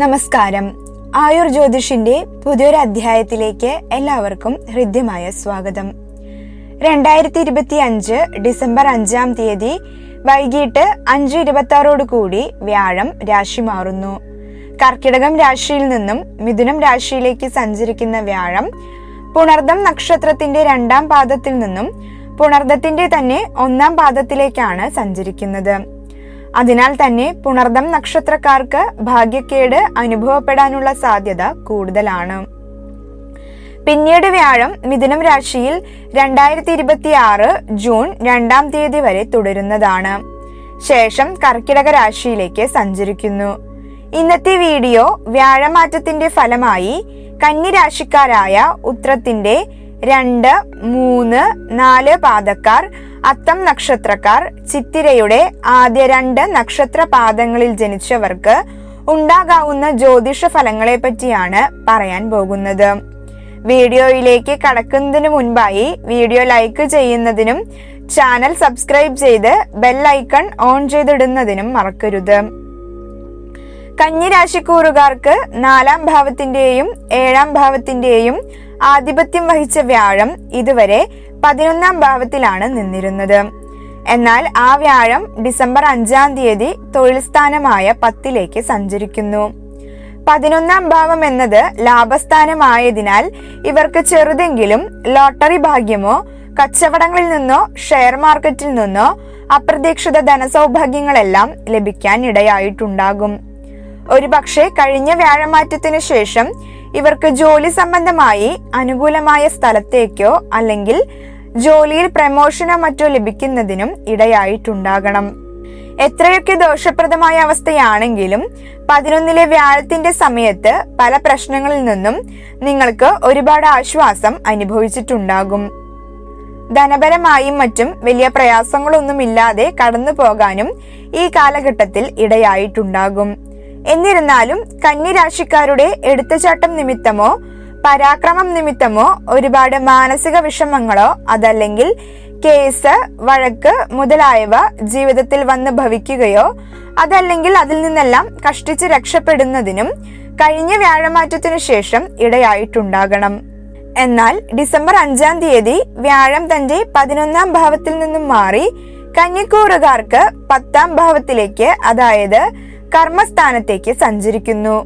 നമസ്കാരം. ആയുർ ജ്യോതിഷിന്റെ പുതിയൊരു അധ്യായത്തിലേക്ക് എല്ലാവർക്കും ഹൃദ്യമായ സ്വാഗതം. രണ്ടായിരത്തി ഇരുപത്തി അഞ്ച് ഡിസംബർ അഞ്ചാം തീയതി വൈകിട്ട് അഞ്ച് ഇരുപത്തി ആറോട് കൂടി വ്യാഴം രാശി മാറുന്നു. കർക്കിടകം രാശിയിൽ നിന്നും മിഥുനം രാശിയിലേക്ക് സഞ്ചരിക്കുന്ന വ്യാഴം പുണർദം നക്ഷത്രത്തിന്റെ രണ്ടാം പാദത്തിൽ നിന്നും പുണർദത്തിന്റെ തന്നെ ഒന്നാം പാദത്തിലേക്കാണ് സഞ്ചരിക്കുന്നത്. അതിനാൽ തന്നെ പുണർദം നക്ഷത്രക്കാർക്ക് ഭാഗ്യക്കേട് അനുഭവപ്പെടാനുള്ള സാധ്യത കൂടുതലാണ്. പിന്നീട് വ്യാഴം മിഥുനം രാശിയിൽ രണ്ടായിരത്തി ഇരുപത്തി ആറ് ജൂൺ രണ്ടാം തീയതി വരെ തുടരുന്നതാണ്. ശേഷം കർക്കിടക രാശിയിലേക്ക് സഞ്ചരിക്കുന്നു. ഇന്നത്തെ വീഡിയോ വ്യാഴമാറ്റത്തിന്റെ ഫലമായി കന്നിരാശിക്കാരായ ഉത്രത്തിന്റെ രണ്ട് മൂന്ന് നാല് പാദക്കാർ അത്തം നക്ഷത്രക്കാർ ചിത്തിരയുടെ ആദ്യ രണ്ട് നക്ഷത്ര പാദങ്ങളിൽ ജനിച്ചവർക്ക് ഉണ്ടാകാവുന്ന ജ്യോതിഷ ഫലങ്ങളെ പറ്റിയാണ് പറയാൻ പോകുന്നത്. വീഡിയോയിലേക്ക് കടക്കുന്നതിന് മുൻപായി വീഡിയോ ലൈക്ക് ചെയ്യുന്നതിനും ചാനൽ സബ്സ്ക്രൈബ് ചെയ്ത് ബെല്ലൈക്കൺ ഓൺ ചെയ്തിടുന്നതിനും മറക്കരുത്. കന്നിരാശിക്കൂറുകാർക്ക് നാലാം ഭാവത്തിന്റെയും ഏഴാം ഭാവത്തിന്റെയും ആധിപത്യം വഹിച്ച വ്യാഴം ഇതുവരെ പതിനൊന്നാം ഭാവത്തിലാണ് നിന്നിരുന്നത്. എന്നാൽ ആ വ്യാഴം ഡിസംബർ അഞ്ചാം തീയതി തൊഴിൽ സ്ഥാനമായ പത്തിലേക്ക് സഞ്ചരിക്കുന്നു. പതിനൊന്നാം ഭാവം എന്നത് ലാഭസ്ഥാനമായതിനാൽ ഇവർക്ക് ചെറുതെങ്കിലും ലോട്ടറി ഭാഗ്യമോ കച്ചവടങ്ങളിൽ നിന്നോ ഷെയർ മാർക്കറ്റിൽ നിന്നോ അപ്രതീക്ഷിത ധനസൗഭാഗ്യങ്ങളെല്ലാം ലഭിക്കാൻ ഇടയായിട്ടുണ്ടാകും. ഒരുപക്ഷെ കഴിഞ്ഞ വ്യാഴമാറ്റത്തിന് ശേഷം ഇവർക്ക് ജോലി സംബന്ധമായി അനുകൂലമായ സ്ഥലത്തേക്കോ അല്ലെങ്കിൽ ജോലിയിൽ പ്രമോഷനോ മറ്റോ ലഭിക്കുന്നതിനും ഇടയായിട്ടുണ്ടാകണം. എത്രയൊക്കെ ദോഷപ്രദമായ അവസ്ഥയാണെങ്കിലും പതിനൊന്നിലെ വ്യാഴത്തിന്റെ സമയത്ത് പല പ്രശ്നങ്ങളിൽ നിന്നും നിങ്ങൾക്ക് ഒരുപാട് ആശ്വാസം അനുഭവിച്ചിട്ടുണ്ടാകും. ധനപരമായും മറ്റും വലിയ പ്രയാസങ്ങളൊന്നുമില്ലാതെ കടന്നു പോകാനും ഈ കാലഘട്ടത്തിൽ ഇടയായിട്ടുണ്ടാകും. എന്നിരുന്നാലും കന്നിരാശിക്കാരുടെ എടുത്തുചാട്ടം നിമിത്തമോ പരാക്രമം നിമിത്തമോ ഒരുപാട് മാനസിക വിഷമങ്ങളോ അതല്ലെങ്കിൽ കേസ് വഴക്ക് മുതലായവ ജീവിതത്തിൽ വന്ന് ഭവിക്കുകയോ അതല്ലെങ്കിൽ അതിൽ നിന്നെല്ലാം കഷ്ടിച്ച് രക്ഷപ്പെടുന്നതിനും കഴിഞ്ഞ വ്യാഴമാറ്റത്തിനു ശേഷം ഇടയായിട്ടുണ്ടാകണം. എന്നാൽ ഡിസംബർ അഞ്ചാം തീയതി വ്യാഴം തന്റെ പതിനൊന്നാം ഭാവത്തിൽ നിന്നും മാറി കന്നിക്കൂറുകാർക്ക് പത്താം ഭാവത്തിലേക്ക് അതായത് കർമ്മസ്ഥാനത്തേക്ക് സഞ്ചരിക്കുന്നു.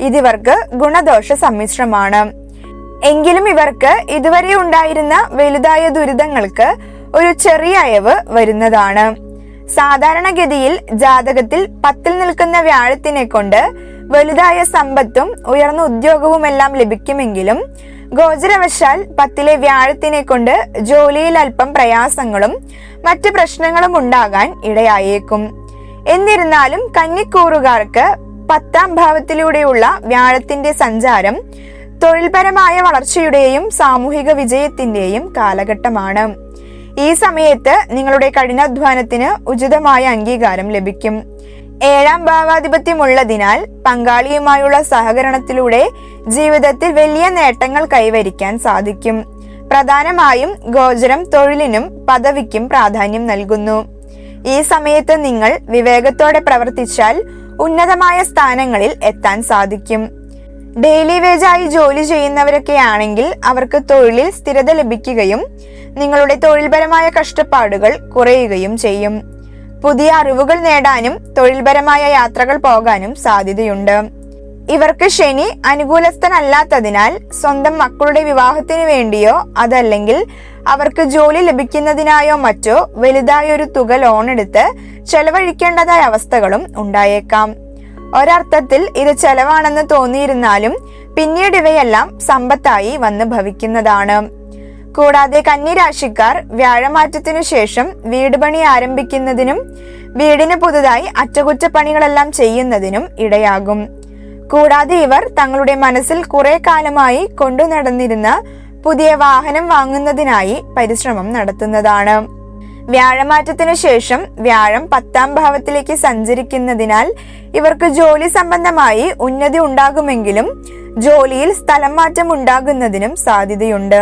ഇതിവർക്ക് ഗുണദോഷ സമ്മിശ്രമാണ്. എങ്കിലും ഇവർക്ക് ഇതുവരെ ഉണ്ടായിരുന്ന വലുതായ ദുരിതങ്ങൾക്ക് ഒരു ചെറിയ അയവ് വരുന്നതാണ്. സാധാരണഗതിയിൽ ജാതകത്തിൽ പത്തിൽ നിൽക്കുന്ന വ്യാഴത്തിനെ കൊണ്ട് വലുതായ സമ്പത്തും ഉയർന്ന ഉദ്യോഗവുമെല്ലാം ലഭിക്കുമെങ്കിലും ഗോചരവശാൽ പത്തിലെ വ്യാഴത്തിനെ കൊണ്ട് ജോലിയിൽ അല്പം പ്രയാസങ്ങളും മറ്റ് പ്രശ്നങ്ങളും ഉണ്ടാകാൻ ഇടയായേക്കും. എന്നിരുന്നാലും കന്നിക്കൂറുകാർക്ക് പത്താം ഭാവത്തിലൂടെയുള്ള വ്യാഴത്തിന്റെ സഞ്ചാരം തൊഴിൽപരമായ വളർച്ചയുടെയും സാമൂഹിക വിജയത്തിന്റെയും കാലഘട്ടമാണ്. ഈ സമയത്ത് നിങ്ങളുടെ കഠിനാധ്വാനത്തിന് ഉചിതമായ അംഗീകാരം ലഭിക്കും. ഏഴാം ഭാവാധിപത്യമുള്ളതിനാൽ പങ്കാളിയുമായുള്ള സഹകരണത്തിലൂടെ ജീവിതത്തിൽ വലിയ നേട്ടങ്ങൾ കൈവരിക്കാൻ സാധിക്കും. പ്രധാനമായും ഗോചരം തൊഴിലിനും പദവിക്കും പ്രാധാന്യം നൽകുന്നു. ഈ സമയത്ത് നിങ്ങൾ വിവേകത്തോടെ പ്രവർത്തിച്ചാൽ ഉന്നതമായ സ്ഥാനങ്ങളിൽ എത്താൻ സാധിക്കും. ഡെയിലി വേജായി ജോലി ചെയ്യുന്നവരൊക്കെ ആണെങ്കിൽ അവർക്ക് തൊഴിലിൽ സ്ഥിരത ലഭിക്കുകയും നിങ്ങളുടെ തൊഴിൽപരമായ കഷ്ടപ്പാടുകൾ കുറയുകയും ചെയ്യും. പുതിയ അറിവുകൾ നേടാനും തൊഴിൽപരമായ യാത്രകൾ പോകാനും സാധ്യതയുണ്ട്. ഇവർക്ക് ശനി അനുകൂലസ്ഥനല്ലാത്തതിനാൽ സ്വന്തം മക്കളുടെ വിവാഹത്തിന് വേണ്ടിയോ അതല്ലെങ്കിൽ അവർക്ക് ജോലി ലഭിക്കുന്നതിനായോ മറ്റോ വലുതായൊരു തുക ലോൺ എടുത്ത് ചെലവഴിക്കേണ്ടതായ അവസ്ഥകളും ഉണ്ടായേക്കാം. ഒരർത്ഥത്തിൽ ഇത് ചെലവാണെന്ന് തോന്നിയിരുന്നാലും പിന്നീട് ഇവയെല്ലാം സമ്പത്തായി വന്ന് ഭവിക്കുന്നതാണ്. കൂടാതെ കന്നിരാശിക്കാർ വ്യാഴമാറ്റത്തിനു ശേഷം വീട് പണി ആരംഭിക്കുന്നതിനും വീടിന് പുതുതായി അറ്റകുറ്റപ്പണികളെല്ലാം ചെയ്യുന്നതിനും ഇടയാകും. കൂടാതെ ഇവർ തങ്ങളുടെ മനസ്സിൽ കുറെ കാലമായി കൊണ്ടു നടന്നിരുന്ന പുതിയ വാഹനം വാങ്ങുന്നതിനായി പരിശ്രമം നടത്തുന്നതാണ്. വ്യാഴമാറ്റത്തിനു ശേഷം വ്യാഴം പത്താം ഭാവത്തിലേക്ക് സഞ്ചരിക്കുന്നതിനാൽ ഇവർക്ക് ജോലി സംബന്ധമായി ഉന്നതി ഉണ്ടാകുമെങ്കിലും ജോലിയിൽ സ്ഥലം മാറ്റം ഉണ്ടാകുന്നതിനും സാധ്യതയുണ്ട്.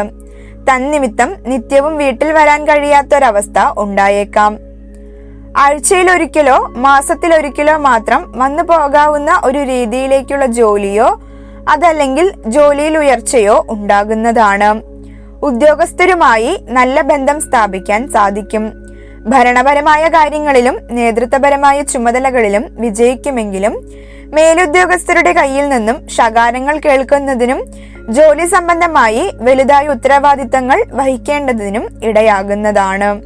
തന്നിമിത്തം നിത്യവും വീട്ടിൽ വരാൻ കഴിയാത്തൊരവസ്ഥ ഉണ്ടായേക്കാം. ആഴ്ചയിലൊരിക്കലോ മാസത്തിലൊരിക്കലോ മാത്രം വന്നു പോകാവുന്ന ഒരു രീതിയിലേക്കുള്ള ജോലിയോ അതല്ലെങ്കിൽ ജോലിയിൽ ഉയർച്ചയോ ഉണ്ടാകുന്നതാണ്. ഉദ്യോഗസ്ഥരുമായി നല്ല ബന്ധം സ്ഥാപിക്കാൻ സാധിക്കും. ഭരണപരമായ കാര്യങ്ങളിലും നേതൃത്വപരമായ ചുമതലകളിലും വിജയിക്കുമെങ്കിലും മേലുദ്യോഗസ്ഥരുടെ കയ്യിൽ നിന്നും ശകാരങ്ങൾ കേൾക്കുന്നതിനും ജോലി സംബന്ധമായി വലുതായ ഉത്തരവാദിത്തങ്ങൾ വഹിക്കേണ്ടതിനും ഇടയാകുന്നതാണ്.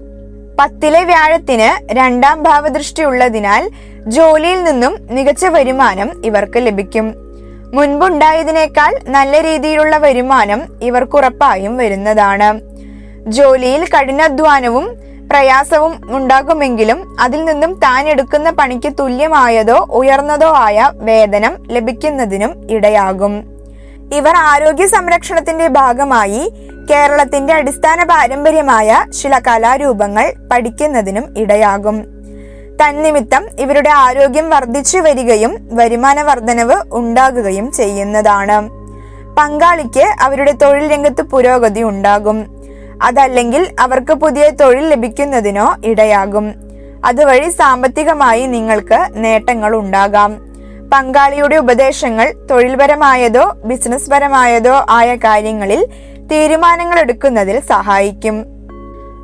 പത്തിലെ വ്യാഴത്തിന് രണ്ടാം ഭാവദൃഷ്ടി ഉള്ളതിനാൽ ജോലിയിൽ നിന്നും മികച്ച വരുമാനം ഇവർക്ക് ലഭിക്കും. മുൻപുണ്ടായതിനേക്കാൾ നല്ല രീതിയിലുള്ള വരുമാനം ഇവർക്കുറപ്പായും വരുന്നതാണ്. ജോലിയിൽ കഠിനാധ്വാനവും പ്രയാസവും ഉണ്ടാകുമെങ്കിലും അതിൽ നിന്നും താൻ എടുക്കുന്ന പണിക്ക് തുല്യമായതോ ഉയർന്നതോ ആയ വേതനം ലഭിക്കുന്നതിനും ഇടയാകും. ഇവർ ആരോഗ്യ സംരക്ഷണത്തിന്റെ ഭാഗമായി കേരളത്തിന്റെ അടിസ്ഥാന പാരമ്പര്യമായ ചില കലാരൂപങ്ങൾ പഠിക്കുന്നതിനും ഇടയാകും. തന്നിമിത്തം ഇവരുടെ ആരോഗ്യം വർദ്ധിച്ചു വരികയും വരുമാന വർധനവ് ഉണ്ടാകുകയും ചെയ്യുന്നതാണ്. പങ്കാളിക്ക് അവരുടെ തൊഴിൽ രംഗത്ത് പുരോഗതി ഉണ്ടാകും. അതല്ലെങ്കിൽ അവർക്ക് പുതിയ തൊഴിൽ ലഭിക്കുന്നതിനോ ഇടയാകും. അതുവഴി സാമ്പത്തികമായി നിങ്ങൾക്ക് നേട്ടങ്ങൾ ഉണ്ടാകാം. പങ്കാളിയുടെ ഉപദേശങ്ങൾ തൊഴിൽപരമായതോ ബിസിനസ് പരമായതോ ആയ കാര്യങ്ങളിൽ തീരുമാനങ്ങൾ എടുക്കുന്നതിൽ സഹായിക്കും.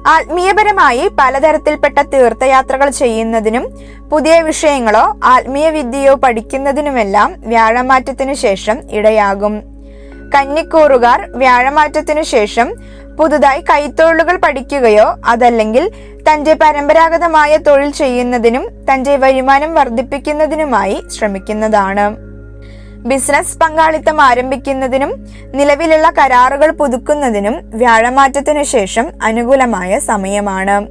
ആത്മീയപരമായി പലതരത്തിൽപ്പെട്ട തീർത്ഥയാത്രകൾ ചെയ്യുന്നതിനും പുതിയ വിഷയങ്ങളോ ആത്മീയ വിദ്യയോ പഠിക്കുന്നതിനുമെല്ലാം വ്യാഴമാറ്റത്തിനു ശേഷം ഇടയാകും. കന്നിക്കൂറുകാർ വ്യാഴമാറ്റത്തിനു ശേഷം പുതുതായി കൈത്തൊഴിലുകൾ പഠിക്കുകയോ അതല്ലെങ്കിൽ തന്റെ പരമ്പരാഗതമായ തൊഴിൽ ചെയ്യുന്നതിനും തന്റെ വരുമാനം വർദ്ധിപ്പിക്കുന്നതിനുമായി ശ്രമിക്കുന്നതാണ്. ബിസിനസ് പങ്കാളിത്തം ആരംഭിക്കുന്നതിനും നിലവിലുള്ള കരാറുകൾ പുതുക്കുന്നതിനും വ്യാഴമാറ്റത്തിനു ശേഷം അനുകൂലമായ സമയമാണ്.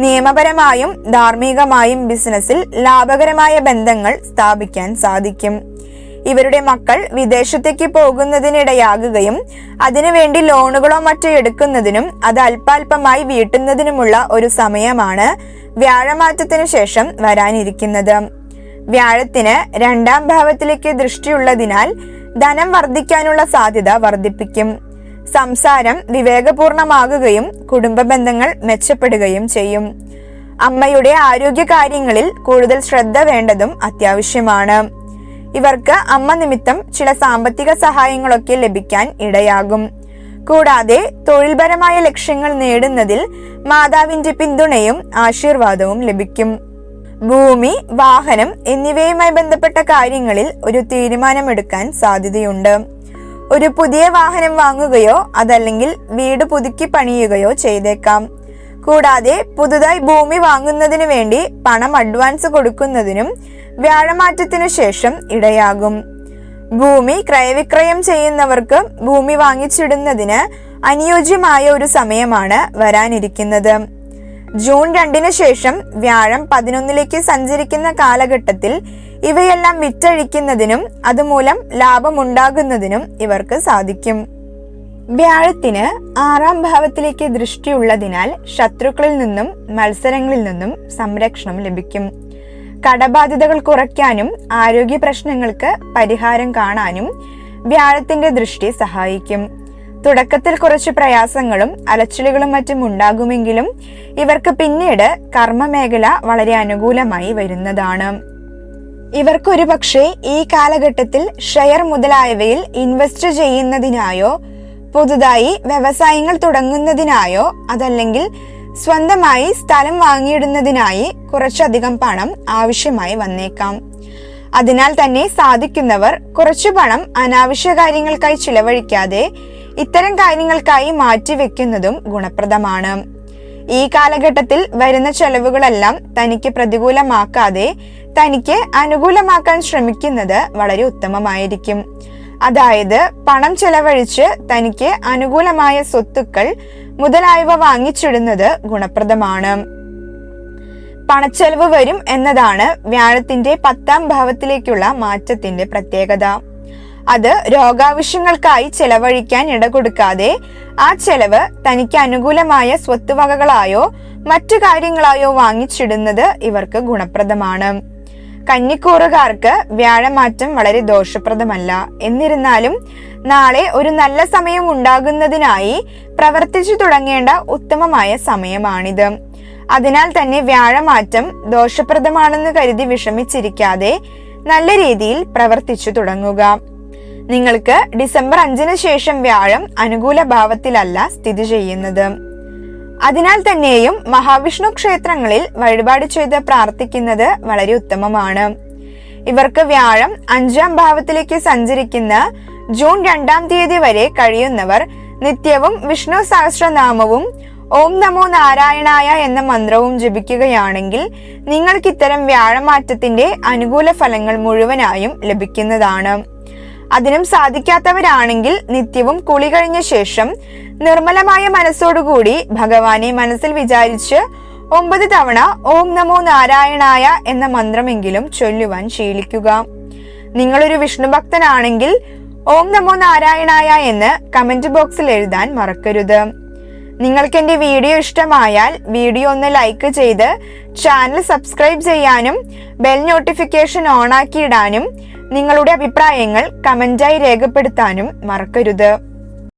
നിയമപരമായും ധാർമ്മികമായും ബിസിനസ്സിൽ ലാഭകരമായ ബന്ധങ്ങൾ സ്ഥാപിക്കാൻ സാധിക്കും. ഇവരുടെ മക്കൾ വിദേശത്തേക്ക് പോകുന്നതിനിടയാകുകയും അതിനുവേണ്ടി ലോണുകളോ മറ്റോ എടുക്കുന്നതിനും അത് അല്പാൽപമായി വീട്ടുന്നതിനുമുള്ള ഒരു സമയമാണ് വ്യാഴമാറ്റത്തിനു ശേഷം വരാനിരിക്കുന്നത്. വ്യാഴത്തിന് രണ്ടാം ഭാവത്തിലേക്ക് ദൃഷ്ടിയുള്ളതിനാൽ ധനം വർദ്ധിക്കാനുള്ള സാധ്യത വർദ്ധിപ്പിക്കും. സംസാരം വിവേകപൂർണമാകുകയും കുടുംബ ബന്ധങ്ങൾ മെച്ചപ്പെടുകയും ചെയ്യും. അമ്മയുടെ ആരോഗ്യ കാര്യങ്ങളിൽ കൂടുതൽ ശ്രദ്ധ വേണ്ടതും അത്യാവശ്യമാണ്. ഇവർക്ക് അമ്മ നിമിത്തം ചില സാമ്പത്തിക സഹായങ്ങളൊക്കെ ലഭിക്കാൻ ഇടയാകും. കൂടാതെ തൊഴിൽപരമായ ലക്ഷ്യങ്ങൾ നേടുന്നതിൽ മാതാവിന്റെ പിന്തുണയും ആശീർവാദവും ലഭിക്കും. ഭൂമി വാഹനം എന്നിവയുമായി ബന്ധപ്പെട്ട കാര്യങ്ങളിൽ ഒരു തീരുമാനമെടുക്കാൻ സാധ്യതയുണ്ട്. ഒരു പുതിയ വാഹനം വാങ്ങുകയോ അതല്ലെങ്കിൽ വീട് പുതുക്കി പണിയുകയോ ചെയ്തേക്കാം. കൂടാതെ പുതുതായി ഭൂമി വാങ്ങുന്നതിന് വേണ്ടി പണം അഡ്വാൻസ് കൊടുക്കുന്നതിനും വ്യാഴമാറ്റത്തിനു ശേഷം ഇടയാകും. ഭൂമി ക്രയവിക്രയം ചെയ്യുന്നവർക്ക് ഭൂമി വാങ്ങിച്ചിടുന്നതിന് അനുയോജ്യമായ ഒരു സമയമാണ് വരാനിരിക്കുന്നത്. ജൂൺ രണ്ടിന് ശേഷം വ്യാഴം പതിനൊന്നിലേക്ക് സഞ്ചരിക്കുന്ന കാലഘട്ടത്തിൽ ഇവയെല്ലാം വിറ്റഴിക്കുന്നതിനും അതുമൂലം ലാഭമുണ്ടാകുന്നതിനും ഇവർക്ക് സാധിക്കും. വ്യാഴത്തിന് ആറാം ഭാവത്തിലേക്ക് ദൃഷ്ടിയുള്ളതിനാൽ ശത്രുക്കളിൽ നിന്നും മത്സരങ്ങളിൽ നിന്നും സംരക്ഷണം ലഭിക്കും. കടബാധ്യതകൾ കുറയ്ക്കാനും ആരോഗ്യ പ്രശ്നങ്ങൾക്ക് പരിഹാരം കാണാനും വ്യാഴത്തിന്റെ ദൃഷ്ടി സഹായിക്കും. തുടക്കത്തിൽ കുറച്ച് പ്രയാസങ്ങളും അലച്ചിലുകളും മറ്റും ഉണ്ടാകുമെങ്കിലും ഇവർക്ക് പിന്നീട് കർമ്മമേഖല വളരെ അനുകൂലമായി വരുന്നതാണ്. ഇവർക്കൊരു പക്ഷേ ഈ കാലഘട്ടത്തിൽ ഷെയർ മുതലായവയിൽ ഇൻവെസ്റ്റ് ചെയ്യുന്നതിനായോ പുതുതായി വ്യവസായങ്ങൾ തുടങ്ങുന്നതിനായോ അതല്ലെങ്കിൽ സ്വന്തമായി സ്ഥലം വാങ്ങിയിടുന്നതിനായി കുറച്ചധികം പണം ആവശ്യമായി വന്നേക്കാം. അതിനാൽ തന്നെ സാധിക്കുന്നവർ കുറച്ചു പണം അനാവശ്യ കാര്യങ്ങൾക്കായി ചിലവഴിക്കാതെ ഇത്തരം കാര്യങ്ങൾക്കായി മാറ്റിവെക്കുന്നതും ഗുണപ്രദമാണ്. ഈ കാലഘട്ടത്തിൽ വരുന്ന ചെലവുകളെല്ലാം തനിക്ക് പ്രതികൂലമാക്കാതെ തനിക്ക് അനുകൂലമാക്കാൻ ശ്രമിക്കുന്നത് വളരെ ഉത്തമമായിരിക്കും. അതായത് പണം ചെലവഴിച്ച് തനിക്ക് അനുകൂലമായ സ്വത്തുക്കൾ മുതലായവ വാങ്ങിച്ചിടുന്നത് ഗുണപ്രദമാണ്. പണച്ചെലവ് വരും എന്നതാണ് വ്യാഴത്തിന്റെ പത്താം ഭാവത്തിലേക്കുള്ള മാറ്റത്തിന്റെ പ്രത്യേകത. അത് രോഗാവശ്യങ്ങൾക്കായി ചെലവഴിക്കാൻ ഇടകൊടുക്കാതെ ആ ചെലവ് തനിക്ക് അനുകൂലമായ സ്വത്തുവകകളായോ മറ്റു കാര്യങ്ങളായോ വാങ്ങിച്ചിടുന്നത് ഇവർക്ക് ഗുണപ്രദമാണ്. കന്നിക്കൂറുകാർക്ക് വ്യാഴമാറ്റം വളരെ ദോഷപ്രദമല്ല. എന്നിരുന്നാലും നാളെ ഒരു നല്ല സമയം ഉണ്ടാകുന്നതിനായി പ്രവർത്തിച്ചു തുടങ്ങേണ്ട ഉത്തമമായ സമയമാണിത്. അതിനാൽ തന്നെ വ്യാഴമാറ്റം ദോഷപ്രദമാണെന്ന് കരുതി വിഷമിച്ചിരിക്കാതെ നല്ല രീതിയിൽ പ്രവർത്തിച്ചു തുടങ്ങുക. നിങ്ങൾക്ക് ഡിസംബർ അഞ്ചിന് ശേഷം വ്യാഴം അനുകൂല ഭാവത്തിലല്ല സ്ഥിതി ചെയ്യുന്നത്. അതിനാൽ തന്നെയും മഹാവിഷ്ണു ക്ഷേത്രങ്ങളിൽ വഴിപാട് ചെയ്ത് പ്രാർത്ഥിക്കുന്നത് വളരെ ഉത്തമമാണ്. ഇവർക്ക് വ്യാഴം അഞ്ചാം ഭാവത്തിലേക്ക് സഞ്ചരിക്കുന്ന ജൂൺ രണ്ടാം തീയതി വരെ കഴിയുന്നവർ നിത്യവും വിഷ്ണു സഹസ്രനാമവും ഓം നമോ നാരായണായ എന്ന മന്ത്രവും ജപിക്കുകയാണെങ്കിൽ നിങ്ങൾക്ക് ഇത്തരം വ്യാഴമാറ്റത്തിന്റെ അനുകൂല ഫലങ്ങൾ മുഴുവനായും ലഭിക്കുന്നതാണ്. അതിനും സാധിക്കാത്തവരാണെങ്കിൽ നിത്യവും കുളി കഴിഞ്ഞ ശേഷം നിർമ്മലമായ മനസ്സോടുകൂടി ഭഗവാനെ മനസ്സിൽ വിചാരിച്ച് ഒമ്പത് തവണ ഓം നമോ നാരായണായ എന്ന മന്ത്രമെങ്കിലും ചൊല്ലുവാൻ ശീലിക്കുക. നിങ്ങളൊരു വിഷ്ണു ഭക്തനാണെങ്കിൽ ഓം നമോ നാരായണായ എന്ന് കമന്റ് ബോക്സിൽ എഴുതാൻ മറക്കരുത്. നിങ്ങൾക്ക് എന്റെ വീഡിയോ ഇഷ്ടമായാൽ വീഡിയോ ഒന്ന് ലൈക്ക് ചെയ്ത് ചാനൽ സബ്സ്ക്രൈബ് ചെയ്യാനും ബെൽ നോട്ടിഫിക്കേഷൻ ഓണാക്കിയിടാനും നിങ്ങളുടെ അഭിപ്രായങ്ങൾ കമന്റായി രേഖപ്പെടുത്താനും മറക്കരുത്.